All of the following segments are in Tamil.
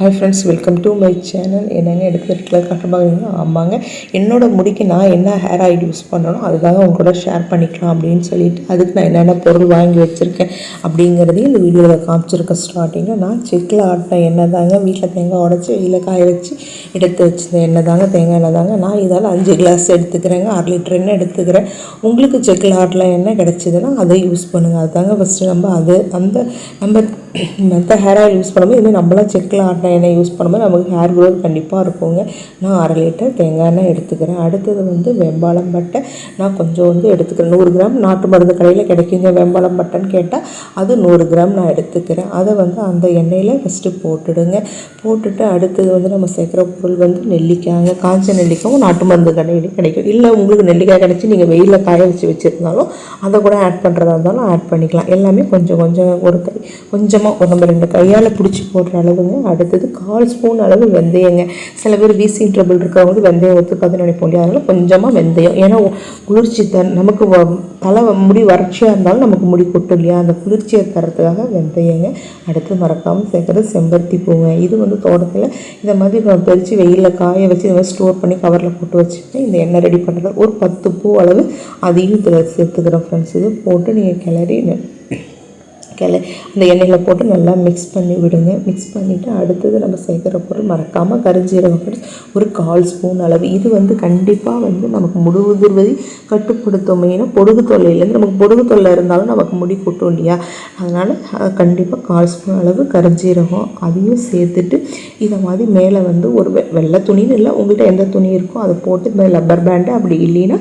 Hi friends welcome to my channel என்னங்க எடுத்துகிட்டு கட்டுப்பாங்க ஆமாங்க. என்னோட முடிக்கு நான் என்ன ஹேர் ஆயில் யூஸ் பண்ணுறனோ அதுதாங்க உங்களோட ஷேர் பண்ணிக்கலாம் அப்படின்னு சொல்லிட்டு அதுக்கு நான் என்னென்ன பொருள் வாங்கி வச்சுருக்கேன் அப்படிங்கிறதையும் இந்த வீடியோவில் காமிச்சிருக்கேன் ஸ்டார்டிங்கில் நான் செக்கில் ஆட்டின எண்ணெய் தாங்க வீட்டில் தேங்காய் உடச்சி வெயில் காய வச்சு எடுத்து வச்சிருந்த எண்ணெய் தாங்க தேங்காய் எண்ணெய் தாங்க நான் இதால் அஞ்சு கிளாஸ் எடுத்துக்கிறேங்க அரை லிட்டர் எண்ணெய் எடுத்துக்கிறேன். உங்களுக்கு செக்கில் ஆட்டில் எண்ணெய் கிடச்சிதுன்னா அதை யூஸ் பண்ணுங்கள் அதுதாங்க ஃபஸ்ட்டு நம்ம அது அந்த நம்ம மற்ற ஹேர் ஆயில் யூஸ் பண்ணும்போது இதுமாதிரி நம்மளாம் செக்கில் ஆட்டின எண்ணெய் யூஸ் பண்ணும்போது நமக்கு ஹேர் க்ரோத் கண்டிப்பாக இருக்குங்க. நான் அரை லிட்டர் தேங்காய் எண்ணெய் எடுத்துக்கிறேன். அடுத்தது வந்து வெம்பாலம் பட்டை நான் கொஞ்சம் வந்து எடுத்துக்கிறேன். நூறு கிராம் நாட்டு மருந்து கடையில் கிடைக்குங்க வெம்பாலம் பட்டைன்னு கேட்டால் அது நூறு கிராம் நான் எடுத்துக்கிறேன். அதை வந்து அந்த எண்ணெயில் ஃபஸ்ட்டு போட்டுடுங்க. போட்டுட்டு அடுத்தது வந்து நம்ம சேர்க்குற பொருள் வந்து நெல்லிக்காய்ங்க காஞ்ச நெல்லிக்காயும் நாட்டு மருந்து கடையிலையும் கிடைக்கும். இல்லை உங்களுக்கு நெல்லிக்காய் கிடச்சி நீங்கள் வெயிலில் காய வச்சு வச்சுருந்தாலும் அதை கூட ஆட் பண்ணுறதா இருந்தாலும் ஆட் பண்ணிக்கலாம். எல்லாமே கொஞ்சம் கொஞ்சம் ஒரு கை கொஞ்சமாக ஒரு நம்ம ரெண்டு கையால் பிடிச்சி போடுற அளவுங்க. அடுத்தது கால் ஸ்பூன் அளவு வெந்தயங்க. சில பேர் வீசிங் ட்ரபிள் இருக்கிறவங்களுக்கு வெந்தயம் ஒத்துக்காதுன்னு நினைப்போம் இல்லையா? அதனால் கொஞ்சமாக வெந்தயம். ஏன்னா குளிர்ச்சி த நமக்கு வ- தலை முடி வறட்சியாக இருந்தாலும் நமக்கு முடி கொட்டும் இல்லையா? அந்த குளிர்ச்சியை தரத்துக்காக வெந்தயங்க. அடுத்து மறக்காமல் சேர்க்குறது செம்பருத்தி பூங்க. இது வந்து தோட்டத்தில் இந்த மாதிரி பறித்து வெயிலில் காய வச்சு இந்த மாதிரி ஸ்டோர் பண்ணி கவரில் போட்டு வச்சுட்டு இந்த எண்ணெய் ரெடி பண்ணுறது ஒரு பத்து பூ அளவு அதையும் சேர்த்துக்கிறோம் ஃப்ரெண்ட்ஸ் இது போட்டு நீங்கள் கிளறி கிளை. அந்த எண்ணெயில் போட்டு நல்லா மிக்ஸ் பண்ணி விடுங்க. மிக்ஸ் பண்ணிவிட்டு அடுத்தது நம்ம சேர்க்குற பொருள் மறக்காமல் கரிஞ்சீரகம் ஒரு கால் ஸ்பூன் அளவு. இது வந்து கண்டிப்பாக வந்து நமக்கு முடி கட்டுப்படுத்தும். பொடுகு தொல்லையிலேருந்து நமக்கு பொடுகு தொல்லை இருந்தாலும் நமக்கு முடி கொட்டும் இல்லையா? அதனால் கண்டிப்பாக கால் ஸ்பூன் அளவு கரிஞ்சீரகம் அதையும் சேர்த்துட்டு இதை மாதிரி மேலே வந்து ஒரு வெ- வெள்ளை துணின்னு இல்லை உங்கள்கிட்ட எந்த துணி இருக்கோ அதை போட்டு இந்த லப்பர் பேண்டு அப்படி இல்லைன்னா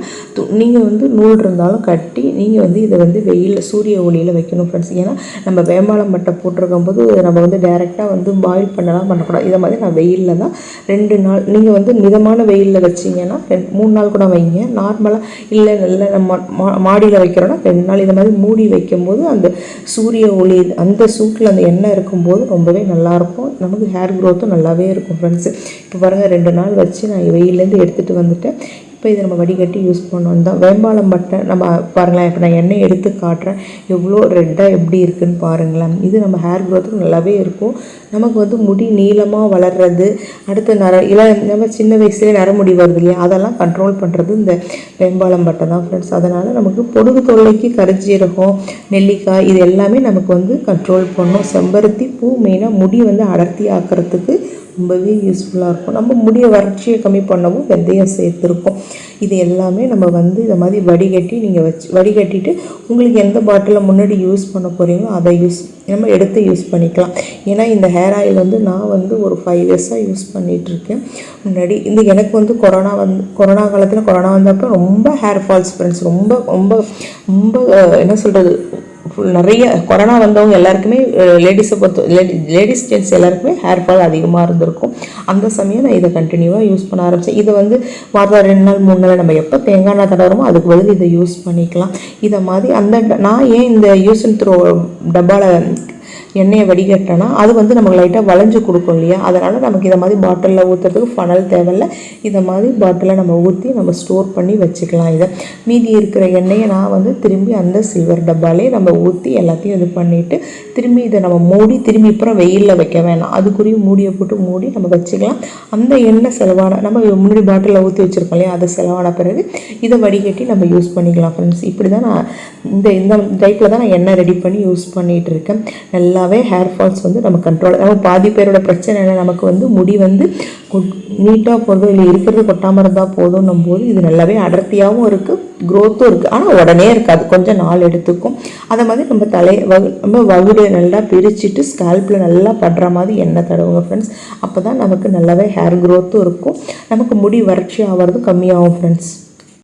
நீங்கள் வந்து நூல் இருந்தாலும் கட்டி நீங்கள் வந்து இதை வந்து வெயிலில் சூரிய ஒளியில் வைக்கணும் ஃப்ரெண்ட்ஸ் ஏன்னா நம்ம வேம்பாலம் மட்டை போட்டிருக்கும் போது நம்ம வந்து டைரெக்டாக வந்து பாயில் பண்ணலாம் பண்ணக்கூடாது. இதை மாதிரி நான் வெயிலில் தான் ரெண்டு நாள் நீங்கள் வந்து மிதமான வெயிலில் வச்சீங்கன்னா ரெண்டு மூணு நாள் கூட வைங்க. நார்மலாக இல்லை நல்ல நம்ம மா மாடியில் வைக்கிறோன்னா ரெண்டு நாள் இதை மாதிரி மூடி வைக்கும்போது அந்த சூரிய ஒளி அந்த சூட்டில் அந்த எண்ணெய் இருக்கும்போது ரொம்பவே நல்லாயிருக்கும் நமக்கு ஹேர் க்ரோத்தும் நல்லாவே இருக்கும் ஃப்ரெண்ட்ஸு இப்போ பாருங்கள் ரெண்டு நாள் வச்சு நான் வெயிலேருந்து எடுத்துகிட்டு வந்துட்டேன். இப்போ இதை நம்ம வடிகட்டி யூஸ் பண்ணணும் தான். வேம்பாலம் பட்டை நம்ம பாருங்களேன் இப்போ நான் எண்ணெய் எடுத்து காட்டுறேன். எவ்வளோ ரெட்டாக எப்படி இருக்குன்னு பாருங்களேன். இது நம்ம ஹேர் க்ரோத்துக்கு நல்லாவே இருக்கும். நமக்கு வந்து முடி நீளமாக வளர்றது அடுத்து நர இல்லை நம்ம சின்ன வயசுலேயே நரமுடி வருது இல்லையா? அதெல்லாம் கண்ட்ரோல் பண்ணுறது இந்த வேம்பாலம் பட்டை தான் ஃப்ரெண்ட்ஸ் அதனால் நமக்கு பொடுகு தொல்லைக்கு கரிஞ்சீரகம் நெல்லிக்காய் இது எல்லாமே நமக்கு வந்து கண்ட்ரோல் பண்ணும். செம்பருத்தி பூ மெயினாக முடி வந்து அடர்த்தி ஆக்கிறதுக்கு ரொம்பவே யூஸ்ஃபுல்லாக இருக்கும். நம்ம முடிய வறட்சியை கம்மி பண்ணவும் வெந்தயம் சேர்த்துருக்கோம். இது எல்லாமே நம்ம வந்து இதை மாதிரி வடிகட்டி நீங்கள் வச்சு வடிகட்டிட்டு உங்களுக்கு எந்த பாட்டிலில் முன்னாடி யூஸ் பண்ண போகிறீங்களோ அதை யூஸ் நம்ம எடுத்து யூஸ் பண்ணிக்கலாம். ஏன்னா இந்த ஹேர் ஆயில் வந்து நான் வந்து ஒரு ஃபைவ் இயர்ஸாக யூஸ் பண்ணிகிட்டு இருக்கேன் முன்னாடி இந்த எனக்கு வந்து கொரோனா வந்து கொரோனா காலத்தில் கொரோனா வந்தப்போ ரொம்ப ஹேர் ஃபால்ஸ் ஃப்ரெண்ட்ஸ் ரொம்ப ரொம்ப ரொம்ப என்ன சொல்கிறது நிறைய கொரோனா வந்தவங்க எல்லாருக்குமே லேடிஸை பொறுத்த லேடி லேடிஸ் ஜென்ட்ஸ் எல்லாருக்குமே ஹேர் ஃபால் அதிகமாக இருந்திருக்கும். அந்த சமயம் நான் இதை கண்டினியூவாக யூஸ் பண்ண ஆரம்பித்தேன் இதை வந்து வாரம் ரெண்டு நாள் மூணு நாள் நம்ம எப்போ தேங்காய் எண்ணெய் தடவுறோமோ அதுக்கு பதில் இதை யூஸ் பண்ணிக்கலாம். இதை மாதிரி அந்த ட- நான் ஏன் இந்த யூஸ் அண்ட் த்ரோ டப்பாவில் எண்ணெயை வடிகட்டினா அது வந்து நமக்கு லைட்டாக வளைஞ்சு கொடுக்கும் இல்லையா? அதனால் நமக்கு இதை மாதிரி பாட்டிலில் ஊற்றுறதுக்கு ஃபனல் தேவையில்ல. இதை மாதிரி பாட்டிலில் நம்ம ஊற்றி நம்ம ஸ்டோர் பண்ணி வச்சுக்கலாம் இதை. மீதி இருக்கிற எண்ணெயை நான் வந்து திரும்பி அந்த சில்வர் டப்பாலே நம்ம ஊற்றி எல்லாத்தையும் இது பண்ணிவிட்டு திரும்பி இதை நம்ம மூடி திரும்பி அப்புறம் வெயிலில் வைக்க வேணாம். அதுக்குரிய மூடியை போட்டு மூடி நம்ம வச்சுக்கலாம். அந்த எண்ணெய் செலவான நம்ம முன்னாடி பாட்டிலில் ஊற்றி வச்சுருக்கோம் இல்லையா? அது செலவான பிறகு இதை வடிகட்டி நம்ம யூஸ் பண்ணிக்கலாம் ஃப்ரெண்ட்ஸ் இப்படி தான் நான் இந்த இந்த டைப்பில் தான் நான் எண்ணெய் ரெடி பண்ணி யூஸ் பண்ணிகிட்டு இருக்கேன். நல்லா நல்லாவே ஹேர் ஃபால்ஸ் வந்து நம்ம கண்ட்ரோல் நம்ம பாதி பேரோட பிரச்சனை என்ன நமக்கு வந்து முடி வந்து நீட்டாக போகிறதோ இல்லை இருக்கிறது கொட்டாமல் இருந்தால் போதும்னும் போது இது நல்லாவே அடர்த்தியாகவும் இருக்குது க்ரோத்தும் இருக்குது ஆனால் உடனே இருக்காது. கொஞ்சம் நாள் எடுத்துக்கும். அதை மாதிரி நம்ம தலை வகு நம்ம வகுடு நல்லா பிரிச்சுட்டு ஸ்கேல்பில் நல்லா படுற மாதிரி எண்ணெய் தடவுங்க ஃப்ரெண்ட்ஸ் அப்போ தான் நமக்கு நல்லாவே ஹேர் க்ரோத்தும் இருக்கும். நமக்கு முடி வறட்சி ஆகிறது கம்மியாகும் ஃப்ரெண்ட்ஸ்